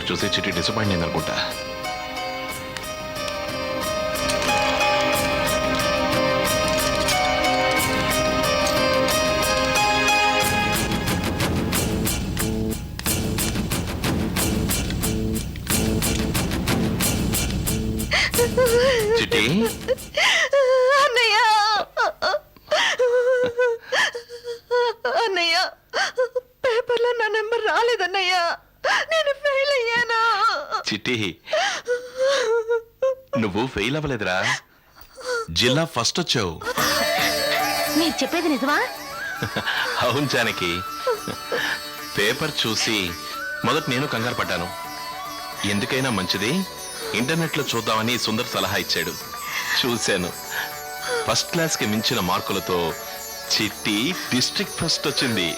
Result చూసి చిట్టి disappoint అయింది అనుకుంటా చిట్టి. నువ్వు ఫెయిల్ అవ్వలేదురా. జిల్లా ఫస్ట్ వచ్చావు. మీరు చెప్పేది నిజమా? అవును జానకి. పేపర్ చూసి మొదట నేను కంగారు పడ్డాను. ఎందుకైనా మంచిది. ఇంటర్నెట్లో చూద్దామని సుందర్ సలహా ఇచ్చాడు. చూశాను. ఫస్ట్ క్లాస్కి మించిన మార్కులతో చిట్టి డిస్ట్రిక్ట్ ఫస్ట్ వచ్చింది.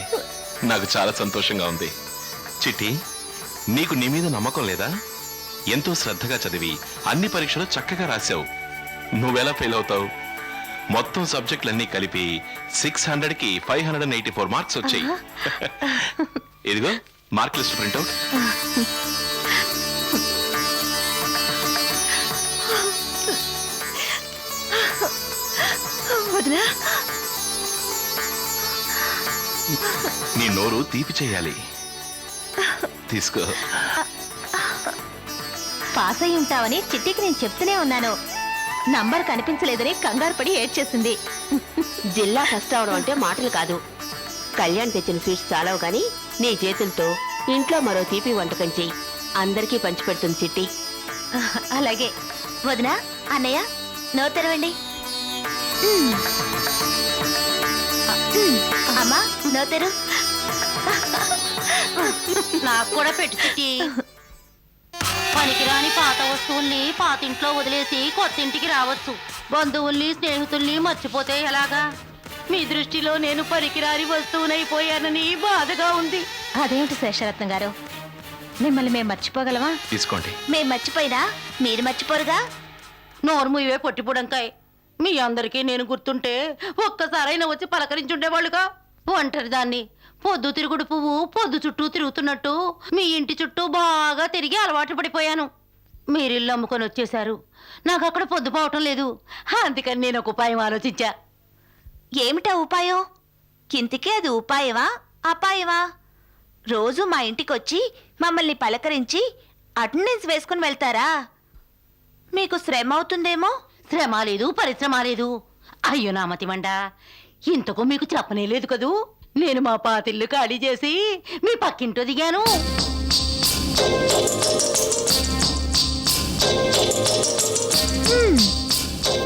నాకు చాలా సంతోషంగా ఉంది. చిట్టి నీకు నీ మీద నమ్మకం లేదా? ఎంతో శ్రద్ధగా చదివి అన్ని పరీక్షలు చక్కగా రాశావు. నువ్వెలా ఫెయిల్ అవుతావు? మొత్తం సబ్జెక్టులన్నీ కలిపి సిక్స్ హండ్రెడ్కి five hundred and eighty four marks వచ్చాయి ఇదిగో మార్క్ లిస్ట్ ప్రింట్అవుట్ నీ నోరు తీపి చేయాలి. తీసుకో. పాస్ అయి ఉంటావని చిట్టికి నేను చెప్తూనే ఉన్నాను. నంబర్ కనిపించలేదని కంగారు పడి ఏడ్చేసింది. జిల్లా ఫస్ట్ అవడం అంటే మాటలు కాదు. కళ్యాణ్ తెచ్చిన స్వీట్స్ చాలవు గాని నీ చేతులతో ఇంట్లో మరో తీపి వంటకం చెయ్యి. అందరికీ పంచిపెడుతుంది చిట్టి. అలాగే. వదినా అన్నయ్య నోరు తెరవండి. అమ్మా నోరు తెరు. నాకు కూడా పెట్టు చిట్టి. పనికిరాని పాత వస్తువుల్ని పాత ఇంట్లో వదిలేసి కొత్త ఇంటికి రావచ్చు. బంధువుల్ని స్నేహితుల్ని మర్చిపోతే ఎలాగా? మీ దృష్టిలో నేను పనికిరాని వస్తువునైపోయానని బాధగా ఉంది. అదేమిటి శేషరత్నం గారు? మిమ్మల్ని మేము మర్చిపోగలమా? తీసుకోండి. మేము మర్చిపోయినా? మీరు మర్చిపోరుగా? నోరు మూయవే పొట్టిపుడంకాయ్. మీ అందరికీ నేను గుర్తుంటే ఒక్కసారైనా వచ్చి పలకరించుండేవాళ్ళుగా. ఒంటరి దాన్ని పొద్దు తిరుగుడు పువ్వు పొద్దు చుట్టూ తిరుగుతున్నట్టు మీ ఇంటి చుట్టూ బాగా తిరిగి అలవాటు పడిపోయాను. మీరు ఇల్లు అమ్ముకొని వచ్చేశారు. నాకు అక్కడ పొద్దు పోవటం లేదు. అందుకని నేను ఒక ఉపాయం ఆలోచించా. ఏమిటా ఉపాయం? కింతికే అది ఉపాయమా? అపాయమా? రోజు మా ఇంటికొచ్చి మమ్మల్ని పలకరించి అటెండెన్స్ వేసుకుని వెళ్తారా? మీకు శ్రమ అవుతుందేమో? శ్రమ లేదు పరిశ్రమ లేదు. అయ్యో నామతి మండ ఇంతకు మీకు చెప్పనే లేదు కదూ? నేను మా పాతిల్లు ఖాళీ చేసి మీ పక్కింటో దిగాను.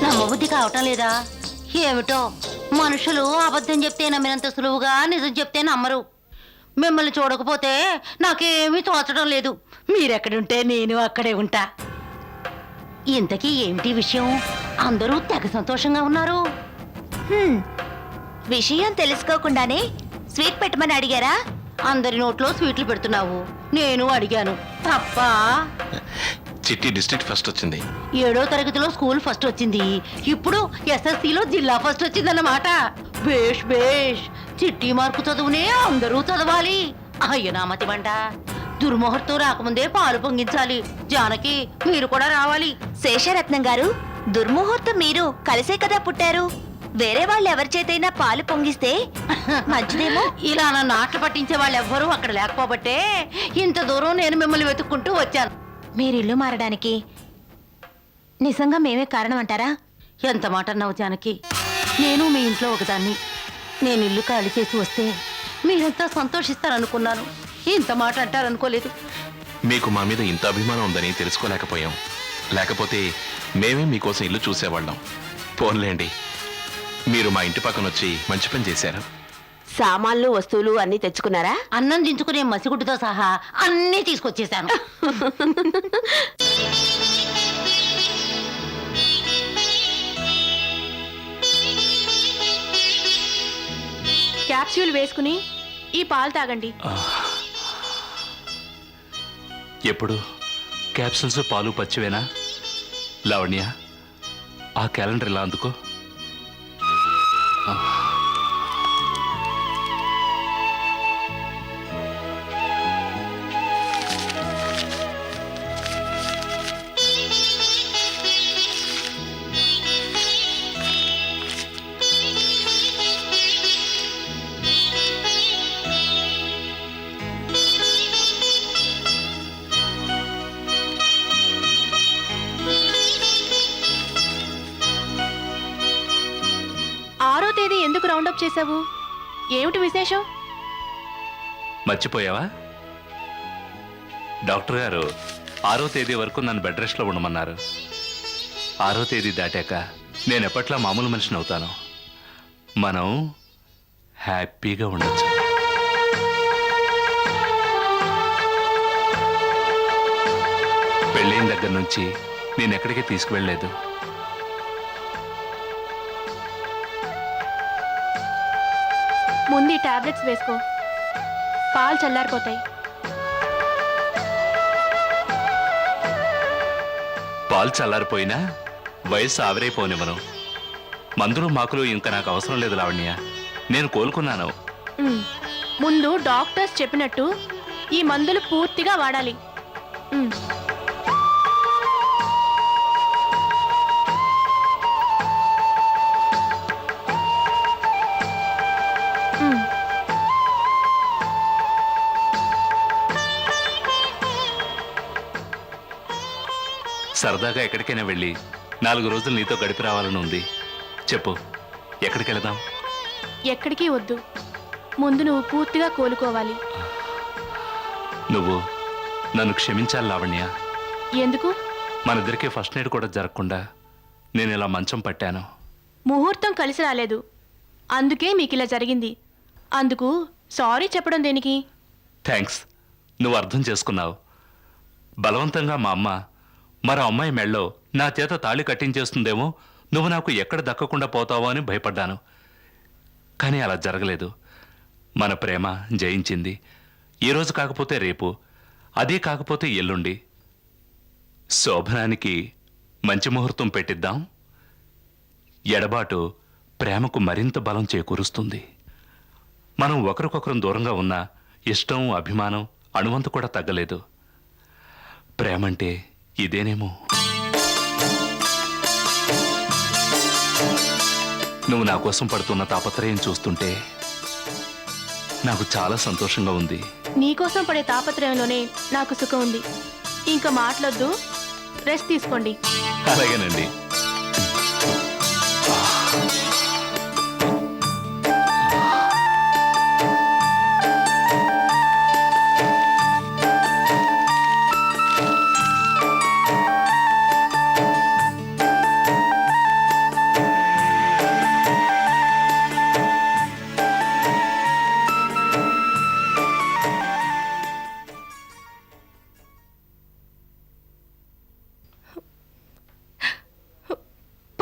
నమ్మబుద్ధి కావటం లేదా? ఏమిటో? మనుషులు అబద్ధం చెప్తే నమ్మినంత సులువుగా నిజం చెప్తే నమ్మరు. మిమ్మల్ని చూడకపోతే నాకేమీ తోచడం లేదు. మీరెక్కడుంటే నేను అక్కడే ఉంటా. ఇంతకీ ఏమిటి విషయం? అందరూ తెగ సంతోషంగా ఉన్నారు. విషయం తెలుసుకోకుండానే స్వీట్ పెట్టమని అడిగారా? అందరి నోట్లో స్వీట్లు పెడుతున్నావు. నేను అడిగాను. తప్ప? చిట్టి డిస్ట్రిక్ట్ ఫస్ట్ వచ్చింది. ఏడో తరగతిలో స్కూల్ ఫస్ట్ వచ్చింది. ఇప్పుడు ఎస్ఎస్సిలో జిల్లా ఫస్ట్ వచ్చిందన్నమాట. బేష్ బేష్. చిట్టి మార్కు చదువునే అందరూ చదవాలి. అయ్య నామతి వంట. దుర్ముహూర్తం రాకముందే పాలు పొంగించాలి. జానకి మీరు కూడా రావాలి. శేషరత్నం గారు దుర్ముహూర్తం మీరు కలిసే కదా పుట్టారు? వేరే వాళ్ళు ఎవరి చేతైనా పాలు పొంగిస్తే మంచిదేమో. ఇలా నన్ను ఆటలు పట్టించే వాళ్ళు ఎవ్వరూ అక్కడ లేకపోబట్టే ఇంత దూరం నేను మిమ్మల్ని వెతుక్కుంటూ వచ్చాను. మీరు ఇల్లు మారడానికి నిజంగా మేమే కారణం అంటారా? ఎంత మాట అన్నావు జానకి? నేను మీ ఇంట్లో ఒకదాన్ని. నేను ఇల్లు ఖాళీ చేసి వస్తే మీరంతా సంతోషిస్తారనుకున్నాను. ఇంత మాట అంటారనుకోలేదు. మీకు మా మీద ఇంత అభిమానం ఉందని తెలుసుకోలేకపోయాం. లేకపోతే మేమే మీకోసం ఇల్లు చూసేవాళ్ళం. పోన్లేండి. మీరు మా ఇంటి పక్కన వచ్చి మంచి పని చేశారు? సామాన్లు వస్తువులు అన్ని తెచ్చుకున్నారా? అన్నం దించుకునే మసిగుడ్డుతో సహా అన్నీ తీసుకొచ్చేసాను క్యాప్సూల్ వేసుకుని ఈ పాలు తాగండి. ఎప్పుడు? క్యాప్సూల్స్ పాలు పచ్చివేనా? లావణ్య ఆ క్యాలెండర్ ఇలా అందుకో. ఎందుకు చేశావు? ఏమిటి విశేషం? మర్చిపోయావా? డాక్టర్ గారు ఆరో తేదీ వరకు నన్ను బెడ్ రెస్ట్లో ఉండమన్నారు. ఆరో తేదీ దాటాక నేను ఎప్పట్లా మామూలు మనిషిని అవుతాను. మనం హ్యాపీగా ఉండొచ్చు. పెళ్ళైన దగ్గర నుంచి నేను ఎక్కడికి తీసుకువెళ్ళలేదు. ముందు ఈ టాబ్లెట్స్ వేసుకో. పాలు చల్లారిపోతాయి. పాలు చల్లారిపోయినా వయసు ఆవిరైపోనివ్వను. మందులు మాకులు ఇంకా నాకు అవసరం లేదు లావణ్య. నేను కోలుకున్నాను. ఉమ్. ముందు డాక్టర్స్ చెప్పినట్టు ఈ మందులు పూర్తిగా వాడాలి. ఉమ్. సరదాగా ఎక్కడికైనా వెళ్ళి నాలుగు రోజులు నీతో గడిపి రావాలని ఉంది. చెప్పు ఎక్కడికి వెళదాం? ఎక్కడికి వద్దు. ముందు నువ్వు పూర్తిగా కోలుకోవాలి. నువ్వు నన్ను క్షమించాలి లావణ్య. ఎందుకు? మన ఇద్దరికీ ఫస్ట్ నైట్ కూడా జరగకుండా నేను ఇలా మంచం పట్టాను. ముహూర్తం కలిసి రాలేదు. అందుకే మీకు ఇలా జరిగింది. అందుకు సారీ చెప్పడం దేనికి? థ్యాంక్స్. నువ్వు అర్థం చేసుకున్నావు. బలవంతంగా మా అమ్మ మరో అమ్మాయి మెళ్ళో నా చేత తాళి కట్టించేస్తుందేమో నువ్వు నాకు ఎక్కడ దక్కకుండా పోతావో అని భయపడ్డాను. కానీ అలా జరగలేదు. మన ప్రేమ జయించింది. ఈ రోజు కాకపోతే రేపు అదే కాకపోతే ఎల్లుండి. శోభనానికి మంచి ముహూర్తం పెట్టిద్దాం. ఎడబాటు ప్రేమకు మరింత బలం చేకూరుస్తుంది. మనం ఒకరికొకరం దూరంగా ఉన్నా ఇష్టం అభిమానం అణువంత కూడా తగ్గలేదు. ప్రేమంటే ఇదేనేమో. నువ్వు నా కోసం పడుతున్న తాపత్రయం చూస్తుంటే నాకు చాలా సంతోషంగా ఉంది. నీకోసం పడే తాపత్రయంలోనే నాకు సుఖం ఉంది. ఇంకా మాట్లాడద్దు. రెస్ట్ తీసుకోండి. అలాగేనండి.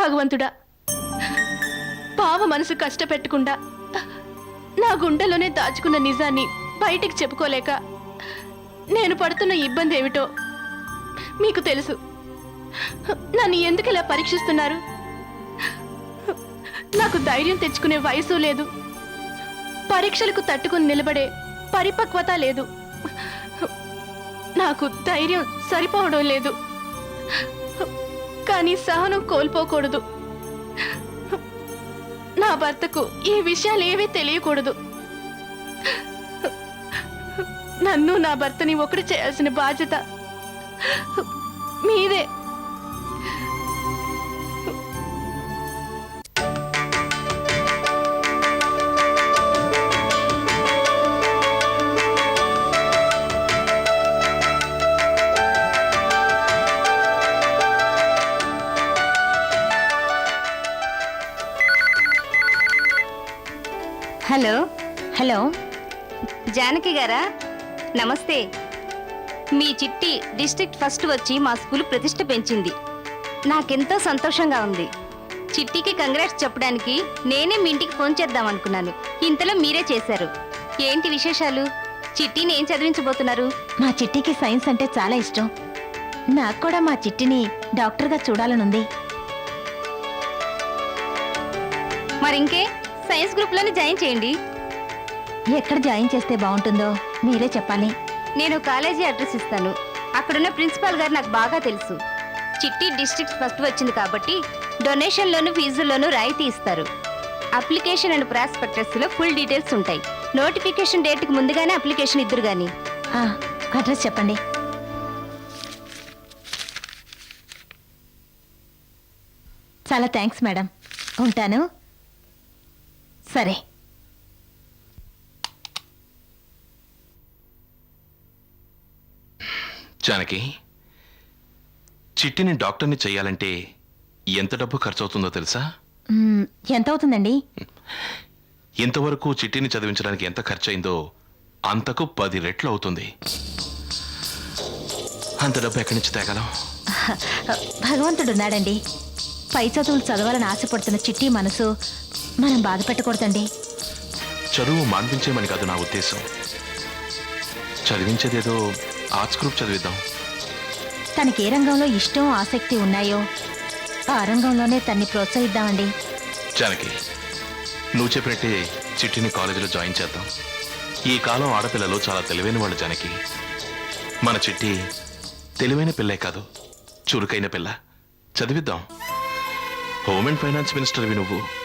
భగవంతుడా. పావ మనసు కష్టపెట్టకుండా నా గుండెలోనే దాచుకున్న నిజాన్ని బయటికి చెప్పుకోలేక నేను పడుతున్న ఇబ్బంది ఏమిటో మీకు తెలుసు. నన్ను ఎందుకు ఇలా పరీక్షిస్తున్నారు? నాకు ధైర్యం తెచ్చుకునే వయసు లేదు. పరీక్షలకు తట్టుకుని నిలబడే పరిపక్వత లేదు. నాకు ధైర్యం సరిపోవడం లేదు. కానీ సహనం కోల్పోకూడదు. నా భర్తకు ఈ విషయాలు ఏవీ తెలియకూడదు. నన్ను నా భర్తని ఒకటి చేయాల్సిన బాధ్యత మీదే. Hello hello. జానకి గారా? నమస్తే. మీ చిట్టి డిస్ట్రిక్ట్ ఫస్ట్ వచ్చి మా స్కూల్ ప్రతిష్ట పెంచింది. నాకెంతో సంతోషంగా ఉంది. చిట్టికి కంగ్రాట్స్ చెప్పడానికి నేనే మీ ఇంటికి ఫోన్ చేద్దాం అనుకున్నాను. ఇంతలో మీరే చేశారు. ఏంటి విశేషాలు? చిట్టిని ఏం చదివించబోతున్నారు? మా చిట్టికి సైన్స్ అంటే చాలా ఇష్టం. నాకు కూడా మా చిట్టిని డాక్టర్గా చూడాలనుంది. మరి ఇంకే సైన్స్ గ్రూప్లోనే జాయిన్ చేయండి. ఎక్కడ జాయిన్ చేస్తే బాగుంటుందో మీరే చెప్పాలి. నేను కాలేజీ అడ్రస్ ఇస్తాను. అక్కడున్న ప్రిన్సిపాల్ గారు నాకు బాగా తెలుసు. చిట్టి డిస్ట్రిక్ట్ ఫస్ట్ వచ్చింది కాబట్టి డొనేషన్లోను ఫీజుల్లోనూ రాయితీ ఇస్తారు. అప్లికేషన్ అండ్ ప్రాస్పెక్టస్లో ఫుల్ డీటెయిల్స్ ఉంటాయి. నోటిఫికేషన్ డేట్కి ముందుగానే అప్లికేషన్ ఇద్దరు కానీ అడ్రస్ చెప్పండి. చాలా థ్యాంక్స్ మేడం. ఉంటాను. సరే. జానకి చిట్టిని డాక్టర్ని చెయ్యాలంటే ఎంత డబ్బు ఖర్చు అవుతుందో తెలుసా? ఎంత అవుతుందండి ఇంతవరకు చిట్టిని చదివించడానికి ఎంత ఖర్చు అయిందో అంతకు పది రెట్లు అవుతుంది. అంత డబ్బు ఎక్కడి నుంచి తేగలం? భగవంతుడు ఉన్నాడండి పై చదువులు చదవాలని ఆశపడుతున్న చిట్టి మనసు మనం బాధ పెట్టకూడదండి చదువు మాన్పించేమని కాదు నా ఉద్దేశం. చదివించేదేదో ఆర్ట్స్ గ్రూప్ చదివిద్దాం. తనకి ఏ రంగంలో ఇష్టం ఆసక్తి ఉన్నాయో ఆ రంగంలోనే తన్ని ప్రోత్సహిద్దామండి. జానకి నువ్వు చెప్పినట్టే చిట్టిని కాలేజీలో జాయిన్ చేద్దాం. ఈ కాలం ఆడపిల్లలు చాలా తెలివైన వాళ్ళు జానకి. మన చిట్టి తెలివైన పిల్లే కాదు చురుకైన పిల్ల. చదివిద్దాం. హోమ్ అండ్ ఫైనాన్స్ మినిస్టర్వి నువ్వు.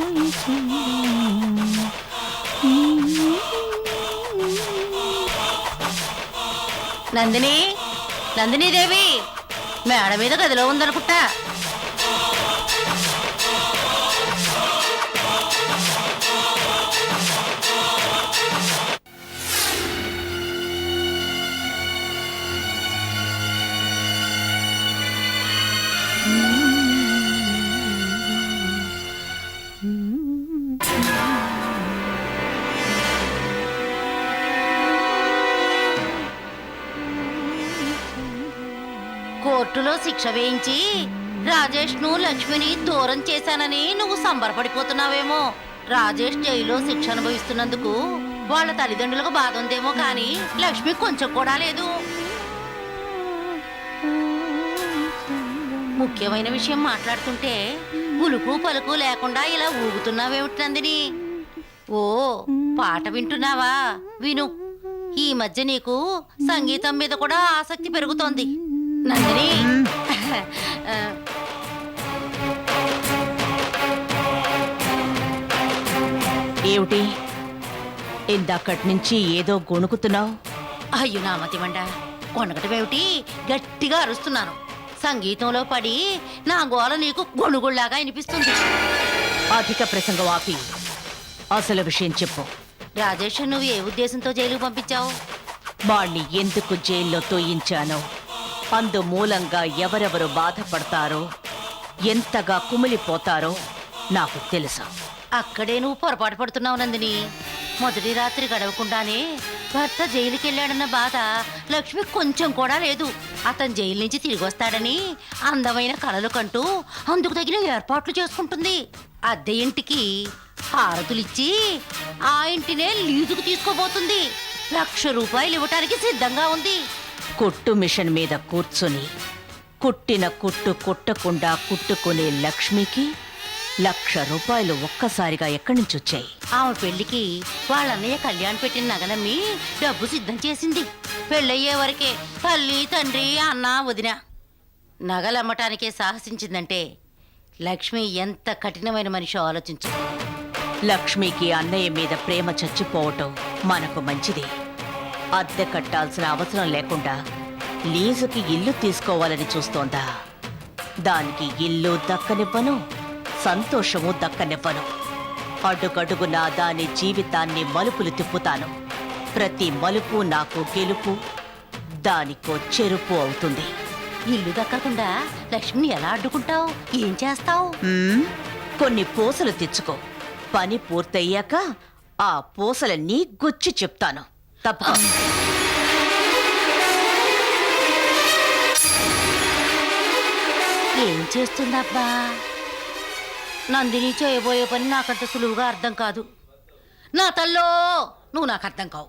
నందిని నందిని దేవి మేడ మీద గదిలో ఉందనుకుంటా. కోర్టులో శిక్ష వేయించి రాజేష్ను లక్ష్మిని దూరం చేశానని నువ్వు సంబరపడిపోతున్నావేమో. రాజేష్ జైల్లో శిక్ష అనుభవిస్తున్నందుకు వాళ్ళ తల్లిదండ్రులకు బాధ ఉందేమో కానీ లక్ష్మి కొంచెం కూడా లేదు. ముఖ్యమైన విషయం మాట్లాడుతుంటే ఉలుకు పలుకు లేకుండా ఇలా ఊగుతున్నావేమిటి నందిని? ఓ పాట వింటున్నావా? విను. ఈ మధ్య నీకు సంగీతం మీద కూడా ఆసక్తి పెరుగుతోంది. నందిని. ఏమిటి? ఇందాకటి నుంచి ఏదో గొణుకుతున్నావు? అయ్యో నా మతిమండ కొనగటమేమిటి గట్టిగా అరుస్తున్నాను. సంగీతంలో పడి నా గోల నీకు గొణుగుళ్ళాగా వినిపిస్తుంది. అధిక ప్రసంగం ఆపి. అసలు విషయం చెప్పు. రాజేష్ నువ్వు ఏ ఉద్దేశంతో జైలుకు పంపించావు? వాణ్ణి ఎందుకు జైల్లో తోయించానో పందు మూలంగా ఎవరెవరు బాధపడతారో ఎంతగా కుమిలిపోతారో నాకు తెలుసా. అక్కడే నువ్వు పొరపాటు పడుతున్నావు నందిని. మొదటి రాత్రి గడవకుండానే భర్త జైలుకి వెళ్ళాడన్న బాధ లక్ష్మి కొంచెం కూడా లేదు. అతను జైలు నుంచి తిరిగి వస్తాడని అందమైన కళలు కంటూ అందుకు తగిన ఏర్పాట్లు చేసుకుంటుంది. అద్దె ఇంటికి హారతులిచ్చి ఆ ఇంటినే లీజుకు తీసుకోబోతుంది లక్ష రూపాయలు ఇవ్వటానికి సిద్ధంగా ఉంది. కుట్టు మిషన్ మీద కూర్చుని కుట్టిన కుట్టు కుట్టకుండా కుట్టుకునే లక్ష్మికి లక్ష రూపాయలు ఒక్కసారిగా ఎక్కడి నుంచి వచ్చాయి? ఆమె పెళ్ళికి వాళ్ళ అన్నయ్య కళ్యాణ్ పెట్టిన నగలమ్మి డబ్బు సిద్ధం చేసింది. పెళ్ళయ్యే వరకే తల్లి తండ్రి అన్న వదిన. నగలమ్మటానికే సాహసించిందంటే లక్ష్మి ఎంత కఠినమైన మనిషి ఆలోచించు. లక్ష్మికి అన్నయ్య మీద ప్రేమ చచ్చిపోవటం మనకు మంచిది. అద్దె కట్టాల్సిన అవసరం లేకుండా లీజుకి ఇల్లు తీసుకోవాలని చూస్తోందా? దానికి ఇల్లు దక్కనివ్వను సంతోషము దక్కనివ్వను. అడుగడుగునా దాని జీవితాన్ని మలుపులు తిప్పుతాను. ప్రతి మలుపు నాకు గెలుపు దానికో చెరుపు అవుతుంది. ఇల్లు దక్కకుండా లక్ష్మిని ఎలా అడ్డుకుంటావు? ఏం చేస్తావు? కొన్ని పూసలు తెచ్చుకో. పని పూర్తయ్యాక ఆ పూసలన్నీ గుచ్చి చెప్తాను. తప్ప ఏం చేస్తుందబ్బా? నందిని చేయబోయే పని నాకంత సులువుగా అర్థం కాదు. నా తల్లో నువ్వు నాకు అర్థం కావు.